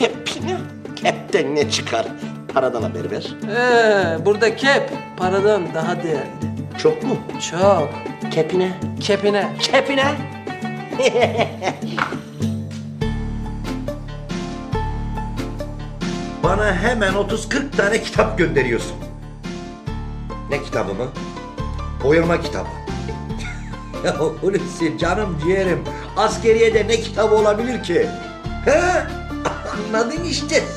Kepine. Kepten ne çıkar? Paradan haber ver. Ee, burada kep paradan daha değerli. Çok mu? Çok. Kepine. Kepine. Kepine. Bana hemen 30-40 tane kitap gönderiyorsun. Ne kitabı mı? Boyama kitabı. ya Hulusi canım ciğerim. Askeriyede ne kitabı olabilir ki? He? Anladın işte.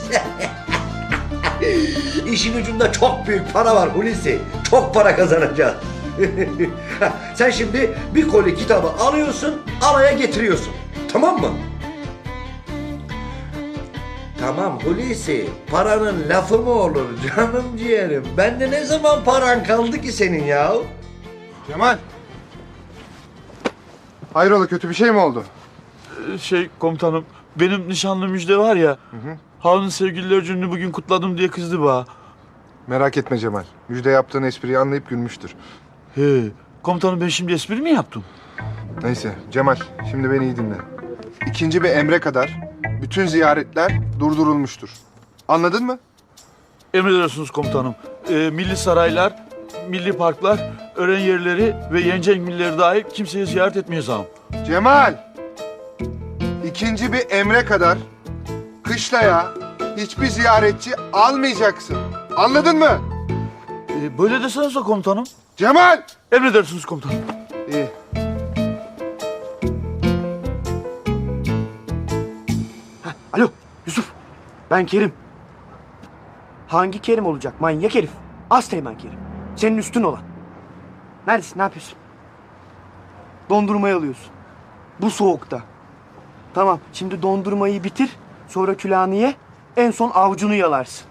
İşin ucunda çok büyük para var Hulusi. Çok para kazanacağız. sen şimdi bir koli kitabı alıyorsun, alaya getiriyorsun. Tamam mı? Tamam Hulusi, paranın lafı mı olur canım ciğerim? Bende ne zaman paran kaldı ki senin ya? Cemal. Hayrola kötü bir şey mi oldu? Şey komutanım, benim nişanlı müjde var ya. Harun sevgililer gününü bugün kutladım diye kızdı bana. Merak etme Cemal. Müjde yaptığın espriyi anlayıp gülmüştür. He, komutanım ben şimdi espri mi yaptım? Neyse Cemal şimdi beni iyi dinle. İkinci bir emre kadar bütün ziyaretler durdurulmuştur. Anladın mı? Emredersiniz komutanım. Ee, milli saraylar, milli parklar, öğren yerleri ve yenecek milleri dahil kimseye ziyaret etmeyeceğim. Cemal! İkinci bir emre kadar kışlaya hiçbir ziyaretçi almayacaksın. Anladın mı? Ee, böyle desenize komutanım. Cemal! Emredersiniz komutanım. İyi. Alo Yusuf. Ben Kerim. Hangi Kerim olacak? Manyak herif. Az teğmen Kerim. Senin üstün olan. Neredesin? Ne yapıyorsun? Dondurmayı alıyorsun. Bu soğukta. Tamam. Şimdi dondurmayı bitir. Sonra külahını ye. En son avucunu yalarsın.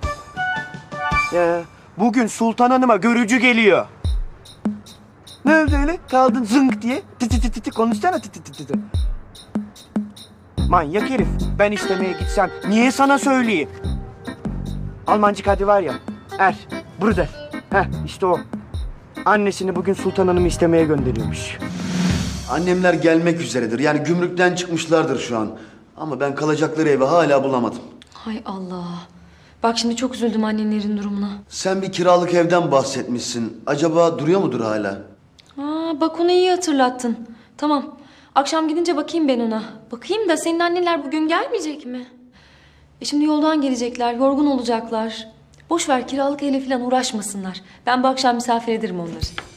Ya, bugün Sultan Hanım'a görücü geliyor. Ne öyle öyle? Kaldın zınk diye. Tı tı tı konuşsana tı tı tı. Manyak herif. Ben istemeye gitsem niye sana söyleyeyim? Almancı hadi var ya. Er. Bruder. Heh işte o. Annesini bugün Sultan Hanım'ı istemeye gönderiyormuş. Annemler gelmek üzeredir. Yani gümrükten çıkmışlardır şu an. Ama ben kalacakları evi hala bulamadım. Hay Allah. Bak şimdi çok üzüldüm annenlerin durumuna. Sen bir kiralık evden bahsetmişsin. Acaba duruyor mudur hala? Aa, bak onu iyi hatırlattın. Tamam. Akşam gidince bakayım ben ona. Bakayım da senin anneler bugün gelmeyecek mi? E şimdi yoldan gelecekler, yorgun olacaklar. Boş ver kiralık evle falan uğraşmasınlar. Ben bu akşam misafir ederim onları.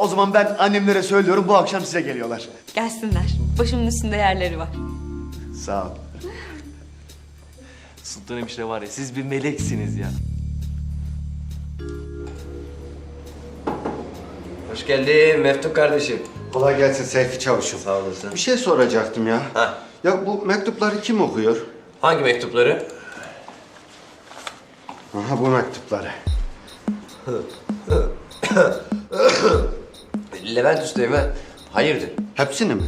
O zaman ben annemlere söylüyorum bu akşam size geliyorlar. Gelsinler. Başımın üstünde yerleri var. Sağ ol. Sultanım işte var ya siz bir meleksiniz ya. Hoş geldin Meftun kardeşim. Kolay gelsin Seyfi Çavuşum. Sağ olasın. Bir şey soracaktım ya. Ha. Ya bu mektupları kim okuyor? Hangi mektupları? Aha bu mektupları. Levent Üsteğmen. Hayırdır? Hepsini mi?